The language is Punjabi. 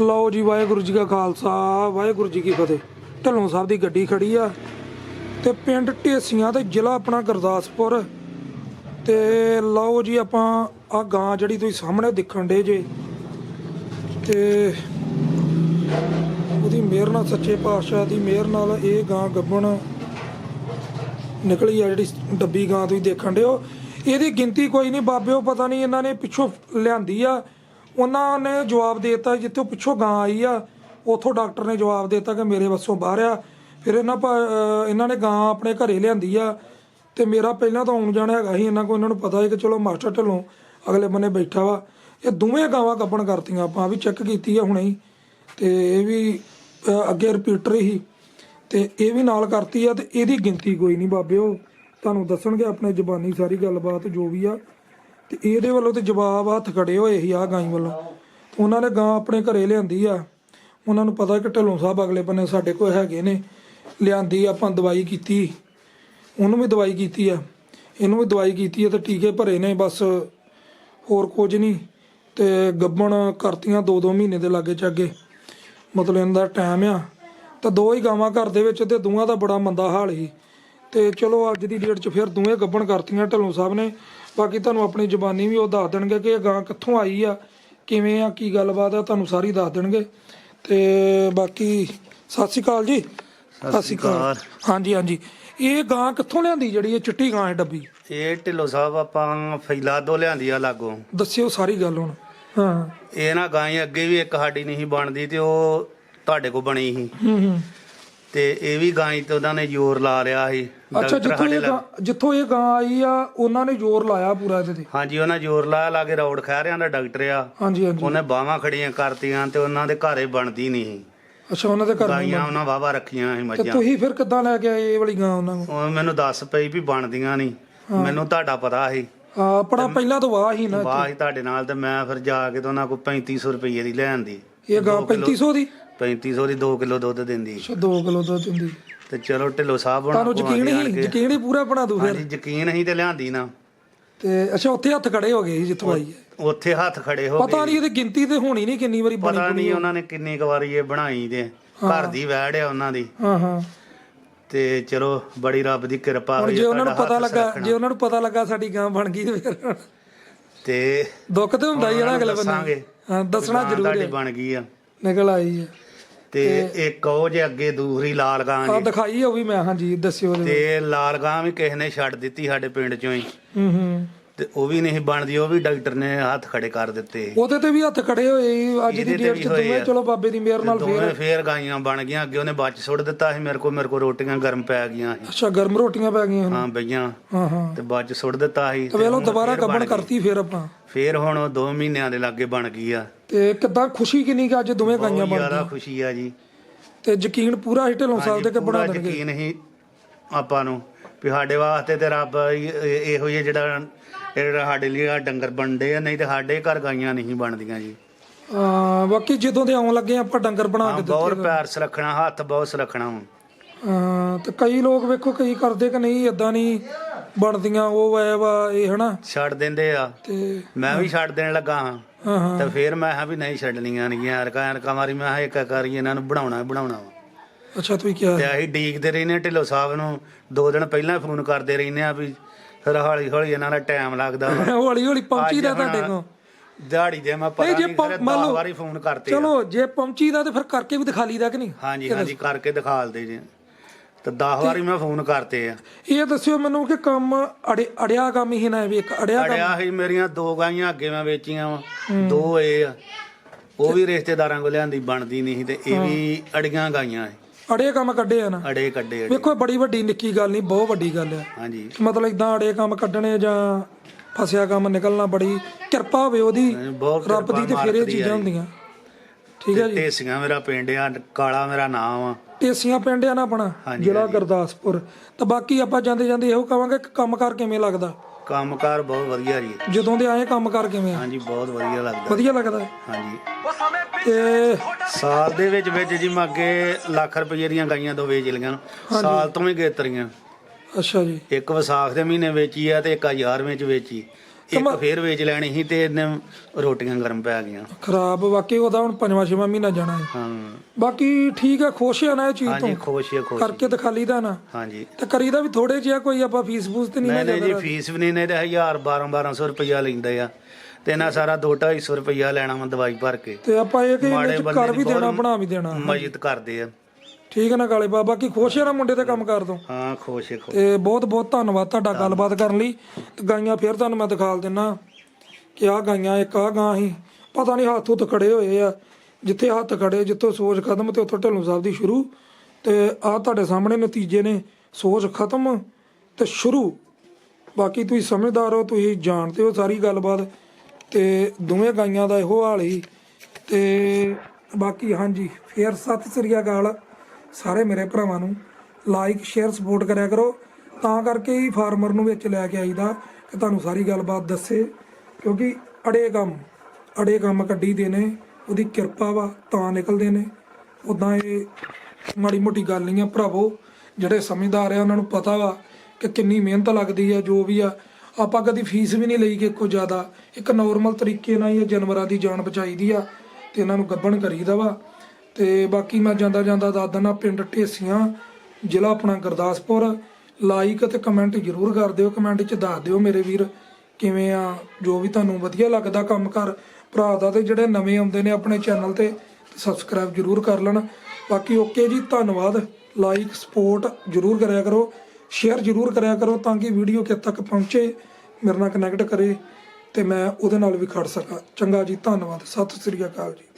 ਲਓ ਜੀ, ਵਾਹਿਗੁਰੂ ਜੀ ਕਾ ਖਾਲਸਾ, ਵਾਹਿਗੁਰੂ ਜੀ ਕੀ ਫਤਿਹ। ਢੱਲੋਂ ਸਾਹਿਬ ਦੀ ਗੱਡੀ ਖੜੀ ਆ ਤੇ ਪਿੰਡ ਢੇਸੀਆਂ ਤੇ ਜ਼ਿਲ੍ਹਾ ਆਪਣਾ ਗੁਰਦਾਸਪੁਰ। ਤੇ ਲਓ ਜੀ, ਆਪਾਂ ਆ ਗਾਂ ਜਿਹੜੀ ਤੁਸੀਂ ਸਾਹਮਣੇ ਦੇਖਣ ਡੇ ਜੇ। ਤੇ ਉਹਦੀ ਮਿਹਰ ਨਾਲ, ਸੱਚੇ ਪਾਤਸ਼ਾਹ ਦੀ ਮਿਹਰ ਨਾਲ ਇਹ ਗਾਂ ਗੱਬਣ ਨਿਕਲੀ ਆ, ਜਿਹੜੀ ਡੱਬੀ ਗਾਂ ਤੁਸੀਂ ਦੇਖਣ ਡੇ ਹੋ। ਇਹਦੀ ਗਿਣਤੀ ਕੋਈ ਨਹੀਂ, ਬਾਬਿਓ ਪਤਾ ਨਹੀਂ ਇਹਨਾਂ ਨੇ ਪਿੱਛੋਂ ਲਿਆਂਦੀ ਆ। ਉਹਨਾਂ ਨੇ ਜਵਾਬ ਦੇ ਦਿੱਤਾ ਜਿੱਥੋਂ ਪਿੱਛੋਂ ਗਾਂ ਆਈ ਆ, ਉਥੋਂ ਡਾਕਟਰ ਨੇ ਜਵਾਬ ਦੇ ਦਿੱਤਾ ਕਿ ਮੇਰੇ ਵੱਸੋਂ ਬਾਹਰ ਆ। ਫਿਰ ਇਹਨਾਂ ਭਾ- ਅਹ ਇਹਨਾਂ ਨੇ ਗਾਂ ਆਪਣੇ ਘਰੇ ਲਿਆਂਦੀ ਆ ਤੇ ਮੇਰਾ ਪਹਿਲਾਂ ਤਾਂ ਆਉਣ ਜਾਣਾ ਹੈਗਾ ਸੀ, ਇਹਨਾਂ ਕੋਲ ਇਹਨਾਂ ਨੂੰ ਪਤਾ ਹੈ ਕਿ ਚਲੋ ਮਾਸਟਰ ਢੱਲੋਂ ਅਗਲੇ ਬੰਨੇ ਬੈਠਾ ਵਾ। ਇਹ ਦੋਵੇਂ ਗਾਵਾਂ ਕੱਪਣ ਕਰਤੀਆਂ, ਆਪਾਂ ਵੀ ਚੈੱਕ ਕੀਤੀ ਆ ਹੁਣੇ ਹੀ। ਤੇ ਇਹ ਵੀ, ਅਹ ਅੱਗੇ ਰਿਪੀਟਰ ਹੀ। ਤੇ ਇਹ ਵੀ ਨਾਲ ਕਰਤੀ ਆ ਤੇ ਇਹਦੀ ਗਿਣਤੀ ਕੋਈ ਨਹੀਂ ਬਾਬਿਓ। ਤੁਹਾਨੂੰ ਦੱਸਣਗੇ ਆਪਣੇ ਜ਼ਬਾਨੀ ਸਾਰੀ ਗੱਲਬਾਤ ਜੋ ਵੀ ਆ। ਤੇ ਇਹਦੇ ਵੱਲੋਂ ਤੇ ਜਵਾਬ ਹੱਥ ਖੜੇ ਹੋਏ ਸੀ ਆ ਗਾਈ ਵੱਲੋਂ। ਉਹਨਾਂ ਨੇ ਗਾਂ ਆਪਣੇ ਘਰੇ ਲਿਆਂਦੀ ਆ। ਉਹਨਾਂ ਨੂੰ ਪਤਾ ਕਿ ਢੱਲੋਂ ਸਾਹਿਬ ਅਗਲੇ ਬੰਨੇ ਸਾਡੇ ਕੋਲ ਹੈਗੇ ਨੇ। ਲਿਆਂਦੀ, ਆਪਾਂ ਦਵਾਈ ਕੀਤੀ। ਉਹਨੂੰ ਵੀ ਦਵਾਈ ਕੀਤੀ ਆ। ਇਹਨੂੰ ਵੀ ਦਵਾਈ ਕੀਤੀ ਆ ਤੇ ਟੀਕੇ ਭਰੇ ਨੇ, ਬਸ ਹੋਰ ਕੁਝ ਨਹੀਂ। ਤੇ ਗੱਬਣ ਕਰਤੀਆਂ 2-2 ਮਹੀਨੇ ਦੇ ਲਾਗੇ ਚਾਗੇ। ਮਤਲਬ ਇਹਨਾਂ ਦਾ ਟਾਈਮ ਆ। ਤਾਂ ਦੋ ਹੀ ਗਾਵਾਂ ਘਰ ਦੇ ਵਿੱਚ ਤੇ ਦੋਵਾਂ ਦਾ ਬੜਾ ਮੰਦਾ ਹਾਲ ਸੀ। ਤੇ ਚਲੋ ਅੱਜ ਦੀ ਡੇਟ 'ਚ ਫਿਰ ਦੋਵੇਂ ਗੱਬਣ ਕਰਤੀਆਂ ਢੱਲੋਂ ਸਾਹਿਬ ਨੇ। ਬਾਕੀ ਤੁਹਾਨੂੰ ਆਪਣੀ ਜ਼ਬਾਨੀ ਵੀ ਉਹ ਦੱਸ ਦੇਣਗੇ ਕਿ ਇਹ ਗਾਂ ਕਿੱਥੋਂ ਆਈ ਆ ਕਿਵੇਂ ਆ ਕੀ ਗੱਲਬਾਤ ਆ ਤੁਹਾਨੂੰ ਸਾਰੀ ਦੱਸ ਦੇਣਗੇ। ਤੇ ਬਾਕੀ ਸਤਿ ਸ਼੍ਰੀ ਅਕਾਲ ਜੀ। ਸਤਿ ਸ਼੍ਰੀ ਅਕਾਲ। ਹਾਂਜੀ ਹਾਂਜੀ। ਇਹ ਗਾਂ ਕਿੱਥੋਂ ਲਿਆਂਦੀ ਜਿਹੜੀ ਇਹ ਚਿੱਟੀ ਗਾਂ ਹੈ ਡੱਬੀ? ਇਹ ਢਿੱਲੋ ਸਾਹਿਬ ਆਪਾਂ ਫੈਲਾਦੋ ਲਿਆਂਦੀ ਆ ਲਾਗੋਂ। ਦੱਸਿਓ ਸਾਰੀ ਗੱਲ ਹੁਣ। ਹਾਂ। ਇਹ ਨਾ ਗਾਂ ਅੱਗੇ ਵੀ ਇੱਕ ਸਾਡੀ ਨਹੀਂ ਬਣਦੀ ਤੇ ਉਹ ਤੁਹਾਡੇ ਕੋ ਬਣੀ ਸੀ। ਹੂੰ ਹੂੰ। ਤੇ ਇਹ ਵੀ ਗਾਂ ਤੇ ਉਹਨਾਂ ਨੇ ਜ਼ੋਰ ਲਾ ਲਿਆ ਸੀ। ਅੱਛਾ ਡਾਕਟਰ ਜਿੱਥੋਂ ਸਾਡੇ ਇਹ ਗਾਂ ਜਿੱਥੋਂ ਇਹ ਗਾਂ ਆਈ ਆ ਉਹਨਾਂ ਨੇ ਜ਼ੋਰ ਲਾਇਆ ਪੂਰਾ ਇਹਦੇ ਤੇ? ਹਾਂਜੀ ਉਹਨਾਂ ਜ਼ੋਰ ਲਾਇਆ ਲਾਗੇ ਰੌੜ ਖਹਿਰਿਆਂ ਦਾ ਡਾਕਟਰ ਆ। ਹਾਂਜੀ ਹਾਂਜੀ। ਉਹਨੇ ਬਾਹਾਂ ਖੜੀਆਂ ਕਰਤੀਆਂ ਤੇ ਉਹਨਾਂ ਦੇ ਘਰੇ ਬਣਦੀ ਨਹੀਂ ਸੀ। ਅੱਛਾ ਉਹਨਾਂ ਦੇ ਘਰ ਗਾਈਆਂ ਉਹਨਾਂ ਵਾਵਾ ਰੱਖੀਆਂ ਸੀ ਤੇ ਮੱਝਾਂ। ਤੁਸੀਂ ਫਿਰ ਕਿੱਦਾਂ ਲੈ ਕੇ ਆਏ ਇਹ ਵਾਲੀ ਗਾਂ ਉਹਨਾਂ ਨੂੰ? ਉਹ ਮੈਨੂੰ ਦੱਸ ਪਈ ਵੀ ਬਣਦੀਆਂ ਨਹੀਂ। ਮੈਨੂੰ ਤੁਹਾਡਾ ਪਤਾ ਸੀ। ਆ ਆਪਣਾ ਪਹਿਲਾਂ ਤੋਂ ਵਾਹ ਹੀ ਨਾ ਵਾਹ ਸੀ ਤੁਹਾਡੇ ਨਾਲ ਤੇ ਮੈਂ ਫਿਰ ਜਾ ਕੇ ਤੇ ਉਹਨਾਂ ਕੋਲ 3500 ਰੁਪਏ ਦੀ ਲੈਣ ਦੀ। ਇਹ ਗਾਂ 3500 ਦੀ? 3500 ਦੀ 2 ਕਿਲੋ ਦੁੱਧ ਦਿੰਦੀ। ਅੱਛਾ 2 ਕਿਲੋ ਦੁੱਧ ਦਿੰਦੀ। ਤੇ ਚਲੋ ਢਿੱਲੋ ਸਾਹਿਬ ਹੁਣ ਤੁਹਾਨੂੰ ਯਕੀਨ ਹੀ ਯਕੀਨ ਹੀ ਪੂਰਾ ਬਣਾ ਦੂ ਫਿਰ? ਹਾਂਜੀ ਯਕੀਨ ਹੀ ਤੇ ਲਿਆਂਦੀ ਨਾ। ਤੇ ਅੱਛਾ ਉੱਥੇ ਹੱਥ ਖੜੇ ਹੋ ਗਏ ਸੀ ਜਿੱਥੋਂ ਆਈ ਹੈ? ਉੱਥੇ ਹੱਥ ਖੜੇ ਹੋ ਪਤਾ ਗਏ ਨਹੀਂ ਇਹਦੀ ਗਿਣਤੀ ਤੇ ਹੋਣੀ ਨਹੀਂ ਕਿੰਨੀ ਵਾਰੀ ਬਣੀ ਪਤਾ ਨਹੀਂ ਉਹਨਾਂ ਨੇ ਕਿੰਨੀ ਕੁ ਵਾਰੀ ਇਹ ਬਣਾਈ ਤੇ ਘਰ ਦੀ ਵੈੜ ਆ ਉਹਨਾਂ ਦੀ। ਹਾਂ ਹਾਂ। ਤੇ ਚਲੋ ਬੜੀ ਰੱਬ ਦੀ ਕਿਰਪਾ ਹੁਣ ਹੋਈ ਜੇ ਉਹਨਾਂ ਨੂੰ ਤੁਹਾਡਾ ਪਤਾ ਹੱਥ ਲੱਗਾ। ਜੇ ਉਹਨਾਂ ਨੂੰ ਪਤਾ ਲੱਗਾ ਸਾਡੀ ਗਾਂ ਬਣ ਗਈ ਤੇ ਫਿਰ ਤੇ ਦੁੱਖ ਤੇ ਹੁੰਦਾ ਹੀ ਹੈ ਨਾ ਅਗਲੇ ਬੰਦੇ ਦੱਸਾਂਗੇ। ਨੂੰ। ਹਾਂ ਦੱਸਣਾ ਜ਼ਰੂਰ ਤੁਹਾਡੀ ਹੈ ਬਣ ਗਈ ਆ। ਨਿਕਲ ਆਈ ਹੈ। ਤੇ ਇੱਕ ਉਹ ਜੇ ਅੱਗੇ ਦੂਸਰੀ ਲਾਲ ਗਾਂ ਆ ਜੀ। ਦਿਖਾਈ ਉਹ ਵੀ ਮੈਂ ਹਾਂਜੀ ਦੱਸਿਓ ਉਹਦੇ ਤੇ ਲਾਲ ਗਾਂ ਵੀ ਕਿਸੇ ਨੇ ਛੱਡ ਦਿੱਤੀ ਸਾਡੇ ਪਿੰਡ ਚੋਂ ਹੀ। ਹੂੰ ਹੂੰ। ਤੇ ਉਹ ਵੀ ਨਹੀਂ ਬਣਦੀ ਉਹ ਵੀ ਡਾਕਟਰ ਨੇ ਹੱਥ ਖੜੇ ਕਰ ਦਿੱਤੇ। ਉਹਦੇ ਤੇ ਵੀ ਹੱਥ ਖੜੇ ਹੋਏ। ਅੱਜ ਦੀ ਇਹਦੇ ਤੇ ਡੇਟ ਵੀ 'ਚ ਹੋਏ ਦੋਵੇਂ ਆ। ਚਲੋ ਬਾਬੇ ਦੀ ਮਿਹਰ ਨਾਲ ਫੇਰ ਦੋਵੇਂ ਫੇਰ। ਗਾਈਆਂ ਬਣ ਗਈਆਂ ਅੱਗੇ ਉਹਨੇ ਬੱਚ ਸੁੱਟ ਦਿੱਤਾ ਸੀ ਮੇਰੇ ਕੋਲ ਮੇਰੇ ਕੋਲ ਰੋਟੀਆਂ ਗਰਮ ਪੈ ਗਈਆਂ ਸੀ। ਅੱਛਾ ਗਰਮ ਰੋਟੀਆਂ ਪੈ ਗਈਆਂ ਹਾਂ ਬਈਆਂ। ਹਾਂ ਹਾਂ। ਤੇ ਬੱਚ ਸੁੱਟ ਦਿੱਤਾ ਸੀ ਤੇ ਵੇਖ ਲਓ ਹੁਣ ਦੁਬਾਰਾ ਫੇਰ ਬਣ ਕੱਬਣ ਗਈ। ਕਰਤੀ ਫੇਰ ਆਪਾਂ। ਫੇਰ ਹੁਣ ਉਹ 2 ਮਹੀਨਿਆਂ ਦੇ ਲਾਗੇ ਬਣ ਗਈ ਆ। ਤੇ ਕਿੱਦਾਂ ਖੁਸ਼ੀ ਕਿੰਨੀ ਕਿ ਅੱਜ ਦੋਵੇਂ ਗਾਈਆਂ ਬਹੁਤ ਬਣ ਜ਼ਿਆਦਾ ਖੁਸ਼ੀ ਆ ਜੀ। ਤੇ ਯਕੀਨ ਪੂਰਾ ਹੀ ਢਿੱਲੋਂ ਸਾਹਿਬ ਤੇ ਕਿ ਬਣਾ ਦੇਣਗੇ ਯਕੀਨ ਹੀ ਆਪਾਂ ਨੂੰ। ਵੀ ਸਾਡੇ ਵਾਸਤੇ ਤੇ ਰੱਬ ਇਹ- ਹੀ ਜਿਹੜਾ ਇਹ ਜਿਹੜਾ ਸਾਡੇ ਲਈ ਆ ਡੰਗਰ ਬਣਦੇ ਆ ਨਹੀਂ ਤੇ ਸਾਡੇ ਘਰ ਗਾਈਆਂ ਨਹੀਂ ਬਣਦੀਆਂ ਜੀ। ਆ ਬਾਕੀ ਜਦੋਂ ਦੇ ਆਉਣ ਲੱਗੇ ਆਪਾਂ ਡੰਗਰ ਬਣਾ ਹਾਂ ਕੇ ਬਹੁਤ ਦਿੱਤੇ ਪਿਆਰ ਸੁਰੱਖਣਾ ਹੱਥ ਬਹੁਤ ਸੁਰੱਖਣਾ ਵਾ। ਹਾਂ ਤੇ ਕਈ ਲੋਕ ਵੇਖੋ ਕਈ ਕਰਦੇ ਕਿ ਨਹੀਂ ਇਦਾਂ ਨਹੀਂ ਬਣਦੀਆਂ ਉਹ ਐ ਵਾ ਇਹ ਹਨਾ। ਛੱਡ ਦਿੰਦੇ ਆ। ਤੇ ਮੈਂ ਵੀ ਛੱਡ ਦੇਣ ਲੱਗਾ ਹਾਂ। ਹਾਂ ਹਾਂ। ਤੇ ਫੇਰ ਮੈਂ ਕਿਹਾ ਵੀ ਨਹੀਂ ਛੱਡਣੀਆਂ ਨਹੀਂ ਐਨਕਾਂ ਐਨਕਾਂ ਮਾਰੀ ਮੈਂ ਕਿਹਾ ਇੱਕ ਕਰੀ ਇਹਨਾਂ ਨੂੰ ਬਣਾਉਣਾ ਹੀ ਬਣਾਉਣਾ ਵਾ। ਅੱਛਾ ਤੁਸੀਂ ਕਿਹਾ ਤੇ ਅਸੀਂ ਡੀਕਦੇ ਰਹਿੰਦੇ ਹਾਂ ਢਿੱਲੋਂ ਸਾਹਿਬ ਨੂੰ ਦੋ ਦਿਨ ਪਹਿਲਾਂ ਫੋਨ ਕਰਦੇ ਰਹਿੰਦੇ ਆ ਵੀ ਫਿਰ ਹੌਲੀ ਹੌਲੀ ਇਹਨਾਂ ਦਾ ਟਾਈਮ ਲੱਗਦਾ ਵਾ। ਹੌਲੀ ਹੌਲੀ ਪਹੁੰਚੀ ਦਾ ਅੱਜ ਤੁਹਾਡੇ ਕੋਲ? ਦਿਹਾੜੀ ਦੇ ਮੈਂ ਪਤਾ ਨਹੀਂ, ਜੇ ਨਹੀਂ ਪਹੁੰ- ਫਿਰ ਮੰਨ 10 ਲਓ- ਵਾਰੀ ਫੋਨ ਕਰਤੇ ਆ। ਚਲੋ ਜੇ ਪਹੁੰਚੀ ਦਾ ਤੇ ਫਿਰ ਕਰਕੇ ਵੀ ਦਿਖਾ ਲਈਦਾ ਕਿ ਨਹੀਂ? ਹਾਂਜੀ ਹਾਂਜੀ ਕਰਕੇ ਦਿਖਾ ਲਦੇ ਜੀ। ਤੇ 10 ਵਾਰੀ ਮੈਂ ਫੋਨ ਕਰਤੇ ਆ। ਇਹ ਦੱਸਿਓ ਮੈਨੂੰ ਕਿ ਕੰਮ ਅੜੇ ਅੜਿਆ ਕੰਮ ਹੀ ਨਾ ਵੀ ਇੱਕ ਅੜਿਆ ਕੰਮ। ਅੜਿਆ ਸੀ ਮੇਰੀਆਂ ਦੋ ਗਾਈਆਂ ਅੱਗੇ ਮੈਂ ਵੇਚੀਆਂ ਵਾ ਦੋ ਇਹ ਆ। ਉਹ ਵੀ ਰਿਸ਼ਤੇਦਾਰਾਂ ਕੋਲ ਲਿਆਂਦੀ ਬਣਦੀ ਨਹੀਂ ਸੀ ਤੇ ਇਹ ਵੀ ਅੜੀਆਂ ਗਾਈਆਂ ਸੀ। ਅੜੇ ਕੰਮ ਕੱਢੇ ਆ ਨਾ। ਅੜੇ ਕੱਢੇ ਅੜੇ ਵੇਖੋ ਬੜੀ ਵੱਡੀ ਨਿੱਕੀ ਗੱਲ ਨਹੀਂ ਬਹੁਤ ਵੱਡੀ ਗੱਲ ਆ। ਹਾਂਜੀ। ਮਤਲਬ ਇਦਾਂ ਅੜੇ ਕੰਮ ਕੱਢਣੇ ਜਾਂ ਫਸਿਆ ਕੰਮ ਨਿਕਲਣਾ ਬੜੀ ਕਿਰਪਾ ਹੋਵੇ ਉਹਦੀ ਬਹੁਤ ਰੱਬ ਦੀ ਤੇ ਫਿਰ ਇਹ ਚੀਜ਼ਾਂ ਹੁੰਦੀਆਂ। ਠੀਕ ਹੈ ਜੀ। ਢੇਸੀਆਂ ਮੇਰਾ ਪਿੰਡ ਆ ਕਾਲਾ ਮੇਰਾ ਨਾਮ ਆ। ਟੇਸੀਆਂ ਪਿੰਡ ਆ ਨਾ ਆਪਣਾ ਜ਼ਿਲ੍ਹਾ ਗੁਰਦਾਸਪੁਰ। ਤਾਂ ਬਾਕੀ ਆਪਾਂ ਜਾਂਦੇ ਜਾਂਦੇ ਇਹੋ ਕਵਾਂਗੇ ਕਿ ਕੰਮਕਾਰ ਕਿਵੇਂ ਲੱਗਦਾ। ਕੰਮਕਾਰ ਬਹੁਤ ਵਧੀਆ ਜੀ। ਜਦੋਂ ਦੇ ਆਏ ਕੰਮਕਾਰ ਕਿਵੇਂ ਆ? ਹਾਂਜੀ ਬਹੁਤ ਵਧੀਆ ਲੱਗਦਾ। ਵਧੀਆ ਲੱਗਦਾ ਹਾਂਜੀ। ਤੇ ਸਾਲ ਦੇ ਵਿੱਚ ਵਿੱਚ ਜੀ ਮੈਂ ਅੱਗੇ ਲੱਖ ਰੁਪਏ ਦੀਆਂ ਗਾਈਆਂ ਦੋ ਵੇਚ ਲਈਆਂ। ਸਾਲ ਤੋਂ ਵੀ ਗੇਤਰੀਆਂ ਅੱਛਾ ਜੀ। ਇੱਕ ਵਿਸਾਖ ਦੇ ਮਹੀਨੇ ਵੇਚੀ ਆ ਤੇ ਇੱਕ ਹਜ਼ਾਰ ਵਿੱਚ ਵੇਚੀ। ਇੱਕ ਫੇਰ ਵੇਚ ਲੈਣੀ ਸੀ ਤੇ ਇਹਨੇ ਰੋਟੀਆਂ ਗਰਮ ਪੈ ਗਈਆਂ। ਖਰਾਬ ਬਾਕੀ ਉਹਦਾ ਹੁਣ ਪੰਜਵਾਂ ਛੇਵਾਂ ਮਹੀਨਾ ਜਾਣਾ ਹੈ। ਹਾਂ। ਬਾਕੀ ਠੀਕ ਹੈ ਖੁਸ਼ ਆ ਨਾ ਇਹ ਚੀਜ਼ ਹਾਂਜੀ ਤੋਂ ਖੁਸ਼ ਹੈ ਖੁਸ਼ ਕਰਕੇ ਤਾਂ ਖਾਲੀ ਦਾ ਨਾ। ਹਾਂਜੀ। ਤੇ ਕਰੀਦਾ ਵੀ ਥੋੜੇ ਜਿਹਾ ਕੋਈ ਆਪਾਂ ਫੀਸ ਫੂਸ ਤੇ ਨਹੀਂ ਨਾ ਨਹੀਂ ਨਹੀਂ ਜੀ ਜ਼ਿਆਦਾ ਫੀਸ ਵੀ ਨਹੀਂ ਨੇ ਤੇ 1000 12 1200 ਰੁਪਇਆ ਲੈਂਦੇ ਆ। ਤੇ ਇਹਨਾਂ ਸਾਰਾ 2 250 ਰੁਪਇਆ ਲੈਣਾ ਵਾ ਦਵਾਈ ਭਰ ਕੇ। ਤੇ ਆਪਾਂ ਇਹ ਕਿ ਇਹਦੇ ਚ ਕਰ ਵੀ ਦੇਣਾ ਬਣਾ ਵੀ ਦੇਣਾ। ਮਦਦ ਕਰਦੇ ਆ। ਠੀਕ ਹੈ ਨਾ ਕਾਲੇ ਬਾਬਾ ਕੀ ਖੁਸ਼ ਹੈ ਨਾ ਮੁੰਡੇ ਤੇ ਕੰਮ ਕਰ ਦੋ ਹਾਂ ਖੁਸ਼ ਹੈ ਖੁਸ਼। ਤੇ ਬਹੁਤ ਬਹੁਤ ਧੰਨਵਾਦ ਤੁਹਾਡਾ ਗੱਲਬਾਤ ਕਰਨ ਲਈ। ਤੇ ਗਾਈਆਂ ਫੇਰ ਤੁਹਾਨੂੰ ਮੈਂ ਦਿਖਾਲ ਦਿੰਨਾ ਕਿ ਆਹ ਗਾਈਆਂ ਇੱਕ ਆਹ ਗਾਂ ਹੀ ਪਤਾ ਨਹੀਂ ਹੱਥ ਹੁੱਥ ਖੜੇ ਹੋਏ ਆ। ਜਿੱਥੇ ਹੱਥ ਖੜੇ ਜਿੱਥੋਂ ਸੋਚ ਖਤਮ ਤੇ ਉੱਥੋਂ ਢੱਲੂ ਸਾਹਿਬ ਦੀ ਸ਼ੁਰੂ। ਤੇ ਆਹ ਤੁਹਾਡੇ ਸਾਹਮਣੇ ਨਤੀਜੇ ਨੇ ਸੋਚ ਖਤਮ ਤੇ ਸ਼ੁਰੂ। ਬਾਕੀ ਤੁਸੀਂ ਸਮਝਦਾਰ ਹੋ ਤੁਸੀਂ ਜਾਣਦੇ ਹੋ ਸਾਰੀ ਗੱਲਬਾਤ। ਤੇ ਦੋਵੇਂ ਗਾਈਆਂ ਦਾ ਇਹੋ ਹਾਲ ਹੀ ਤੇ ਬਾਕੀ ਹਾਂਜੀ ਫੇਰ ਸਤਿ ਸ੍ਰੀ ਅਕਾਲ। ਸਾਰੇ ਮੇਰੇ ਭਰਾਵਾਂ ਨੂੰ ਲਾਈਕ ਸ਼ੇਅਰ ਸਪੋਰਟ ਕਰਿਆ ਕਰੋ। ਤਾਂ ਕਰਕੇ ਹੀ ਫਾਰਮਰ ਨੂੰ ਵਿੱਚ ਲੈ ਕੇ ਆਈਦਾ ਕਿ ਤੁਹਾਨੂੰ ਸਾਰੀ ਗੱਲਬਾਤ ਦੱਸੇ। ਕਿਉਂਕਿ ਅੜੇ ਕੰਮ ਅੜੇ ਕੰਮ ਕੱਢੀ ਦੇ ਨੇ, ਉਹਦੀ ਕਿਰਪਾ ਵਾ, ਤਾਂ ਨਿਕਲਦੇ ਨੇ। ਉਦਾਂ ਇਹ ਮਾੜੀ ਮੋਟੀ ਗੱਲ ਨਹੀਂ ਆ ਭਰਾਵੋ। ਜਿਹੜੇ ਸਮਝਦਾਰ ਆ, ਉਹਨਾਂ ਨੂੰ ਪਤਾ ਵਾ ਕਿ ਕਿੰਨੀ ਮਿਹਨਤ ਲੱਗਦੀ ਆ, ਜੋ ਵੀ ਆ। ਆਪਾਂ ਕਦੀ ਫੀਸ ਵੀ ਨਹੀਂ ਲਈ ਕਿ ਕੋਈ ਜ਼ਿਆਦਾ। ਇੱਕ ਨਾਰਮਲ ਤਰੀਕੇ ਨਾਲ ਹੀ ਇਹ ਜਾਨਵਰਾਂ ਦੀ ਜਾਨ ਬਚਾਈਦੀ ਆ ਤੇ ਇਹਨਾਂ ਨੂੰ ਗੱਭਣ ਕਰੀਦਾ ਵਾ। ਤੇ ਬਾਕੀ ਮੈਂ ਜਾਂਦਾ ਜਾਂਦਾ ਦੱਸ ਦਿੰਦਾ ਪਿੰਡ ਢੇਸੀਆਂ, ਜ਼ਿਲ੍ਹਾ ਆਪਣਾ ਗੁਰਦਾਸਪੁਰ। ਲਾਈਕ ਅਤੇ ਕਮੈਂਟ ਜ਼ਰੂਰ ਕਰ ਦਿਓ ਕਮੈਂਟ 'ਚ ਦੱਸ ਦਿਓ ਮੇਰੇ ਵੀਰ ਕਿਵੇਂ ਆ, ਜੋ ਵੀ ਤੁਹਾਨੂੰ ਵਧੀਆ ਲੱਗਦਾ ਕੰਮ ਕਰ। ਭਰਾ ਦਾ ਤੇ ਜਿਹੜੇ ਨਵੇਂ ਆਉਂਦੇ ਨੇ ਆਪਣੇ ਚੈਨਲ ਤੇ ਸਬਸਕ੍ਰਾਈਬ ਜ਼ਰੂਰ ਕਰ ਲੈਣ। ਬਾਕੀ ਓਕੇ ਜੀ, ਧੰਨਵਾਦ। ਲਾਈਕ ਸਪੋਰਟ ਜ਼ਰੂਰ ਕਰਿਆ ਕਰੋ। ਸ਼ੇਅਰ ਜ਼ਰੂਰ ਕਰਿਆ ਕਰੋ ਤਾਂ ਕਿ ਵੀਡੀਓ ਕਿਤੇ ਤੱਕ ਪਹੁੰਚੇ, ਮੇਰੇ ਨਾਲ ਕਨੈਕਟ ਕਰੇ ਤੇ ਮੈਂ ਉਹਦੇ ਨਾਲ ਵੀ ਖੜ ਸਕਾਂ। ਚੰਗਾ ਜੀ, ਧੰਨਵਾਦ। ਸਤਿ ਸ੍ਰੀ ਅਕਾਲ ਜੀ।